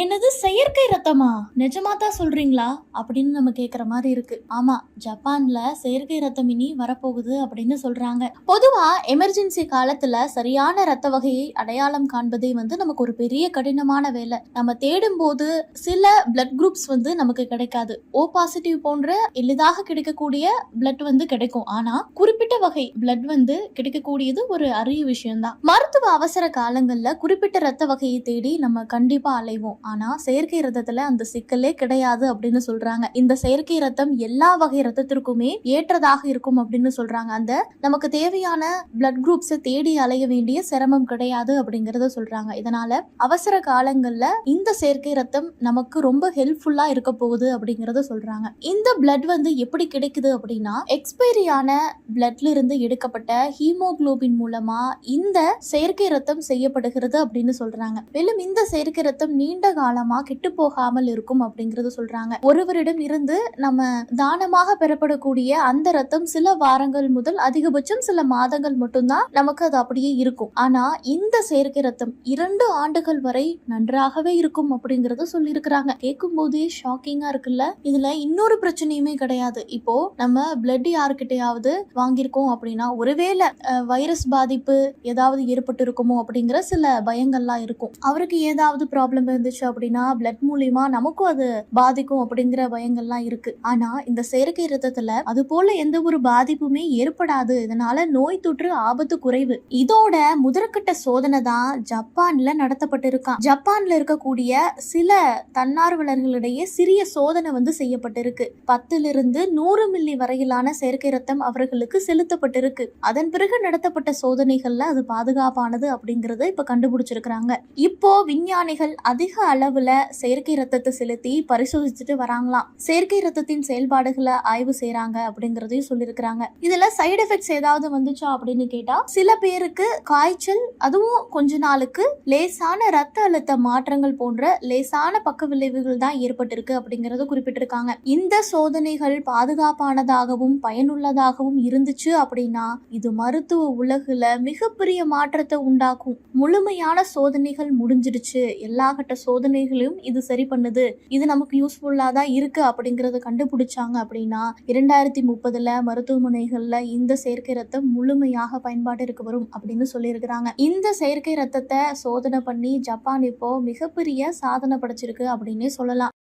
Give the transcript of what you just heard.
என்னது செயற்கை ரத்தமா? நிஜமா தான் சொல்றீங்களா? அப்படின்னு நம்ம கேக்குற மாதிரி இருக்கு. ஆமா ஜப்பான்ல செயற்கை ரத்தம் இனி வரப்போகுது அப்படின்னு சொல்றாங்க. பொதுவா எமர்ஜென்சி காலத்துல சரியான ரத்த வகையை அடையாளம் காண்பதே வந்து நமக்கு ஒரு பெரிய கடினமான வேலை. நம்ம தேடும் போது சில பிளட் குரூப்ஸ் வந்து நமக்கு கிடைக்காது. ஓ பாசிட்டிவ் போன்ற எளிதாக கிடைக்கக்கூடிய பிளட் வந்து கிடைக்கும். ஆனா குறிப்பிட்ட வகை பிளட் வந்து கிடைக்கக்கூடியது ஒரு அரிய விஷயம்தான். மருத்துவ அவசர காலங்கள்ல குறிப்பிட்ட ரத்த வகையை தேடி நம்ம கண்டிப்பா அலைவோம். ஆனால் செயற்கை ரத்தத்தில் அந்த சிக்கலே கிடையாது அப்படின்னு சொல்கிறாங்க இந்த செயற்கை ரத்தம் எல்லா வகை ரத்தத்திற்குமே ஏற்றதாக இருக்கும் அப்படின்னு சொல்கிறாங்க அந்த நமக்கு தேவையான பிளட் குரூப்ஸை தேடி அலைய வேண்டிய சிரமம் கிடையாது அப்படிங்கிறத சொல்கிறாங்க இதனால் அவசர காலங்களில் இந்த செயற்கை ரத்தம் நமக்கு ரொம்ப ஹெல்ப்ஃபுல்லாக இருக்க போகுது அப்படிங்கிறத சொல்கிறாங்க இந்த பிளட் வந்து எப்படி கிடைக்குது அப்படின்னா எக்ஸ்பைரியான பிளட்ல இருந்து எடுக்கப்பட்ட ஹீமோகுளோபின் மூலமாக இந்த செயற்கை ரத்தம் செய்யப்படுகிறது அப்படின்னு சொல்கிறாங்க மேலும் இந்த செயற்கை ரத்தம் நீண்ட காலமா கெட்டு போகாமல் இருக்கும் அப்படிங்கறது சொல்றாங்க. ஒருவரிடம் இருந்து நம்ம தானமாக பெறப்படக்கூடிய அந்த ரத்தம் சில வாரங்கள் முதல் அதிகபட்சம் சில மாதங்கள் மட்டும்தான் நமக்கு அது அப்படியே இருக்கும். ஆனா இந்த செயற்கை ரத்தம் இரண்டு ஆண்டுகள் வரை நன்றாகவே இருக்கும் அப்படிங்கறத சொல்லியிருக்கிறாங்க. கேட்கும் போதே ஷாக்கிங்கா இருக்குல்ல? இதுல இன்னொரு பிரச்சனையுமே கிடையாது. இப்போ நம்ம பிளட் யாருக்கிட்டையாவது வாங்கியிருக்கோம் அப்படின்னா ஒருவேளை வைரஸ் பாதிப்பு ஏதாவது ஏற்பட்டு இருக்குமோ அப்படிங்கிற சில பயங்கள்லாம் இருக்கும். அவருக்கு ஏதாவது ப்ராப்ளம் இருந்துச்சு அப்படின்னா பிளட் மூலியமா நமக்கும் அது பாதிக்கும் அப்படிங்கிற பயங்கள்லாம் இருக்கு. ஆனா இந்த செயற்கை ரத்தத்துல அது போல எந்த ஒரு பாதிப்புமே ஏற்படாது. இதனால நோய் தொற்று ஆபத்து குறைவு. இதோட முதற்கட்ட சோதனை தான் ஜப்பான்ல நடத்தப்பட்டிருக்கான். ஜப்பான்ல இருக்கக்கூடிய சில தன்னார்வலர்களிடையே சிறிய சோதனை வந்து செய்யப்பட்டிருக்கு. பத்திலிருந்து நூறு மில்லி வரையிலான செயற்கை ரத்தம் அவர்களுக்கு செலுத்தப்பட்டிருக்கு. அதன் பிறகு நடத்தப்பட்ட சோதனைகள்ல அது பாதுகாப்பானது அப்படிங்கறத இப்ப கண்டுபிடிச்சிருக்கிறாங்க. இப்போ விஞ்ஞானிகள் அதிக அளவுல செயற்கை ரத்தத்தை செலுத்தி பரிசோதிச்சுட்டு வராங்களாம். செயற்கை ரத்தத்தின் செயல்பாடுகளை ஆய்வு செய்கிறாங்க அப்படிங்கறதையும் சொல்லியிருக்கிறாங்க. இதுல சைடு எஃபெக்ட்ஸ் ஏதாவது வந்துச்சா அப்படின்னு கேட்டா சில பேருக்கு காய்ச்சல் அதுவும் கொஞ்ச நாளுக்கு லேசான ரத்த அழுத்த மாற்றங்கள் போன்ற லேசான பக்க விளைவுகள் தான் ஏற்பட்டிருக்கு அப்படிங்கறத குறிப்பிட்டிருக்காங்க. இந்த சோதனைகள் பாதுகாப்பானதாகவும் பயனுள்ளதாகவும் இருந்துச்சு அப்படின்னா இது மருத்துவ உலகில் மிகப்பெரிய மாற்றத்தை உண்டாக்கும். முழுமையான சோதனைகள் முடிஞ்சிடுச்சு. எல்லா கட்ட சோதனைகளையும் இது சரி பண்ணுது. இது நமக்கு யூஸ்ஃபுல்லாக தான் இருக்கு அப்படிங்கிறத கண்டுபிடிச்சாங்க அப்படின்னா இரண்டாயிரத்தி முப்பதுல மருத்துவமனைகளில் இந்த செயற்கை ரத்தம் முழுமையாக பயன்பாட்டிற்கு வரும் அப்படின்னு சொல்லியிருக்கிறாங்க. இந்த செயற்கை ரத்தத்தை சோதனை பண்ணி ஜப்பான் இப்போ மிகப்பெரிய சாதனை படைச்சிருக்கு அப்படின்னே சொல்லலாம்.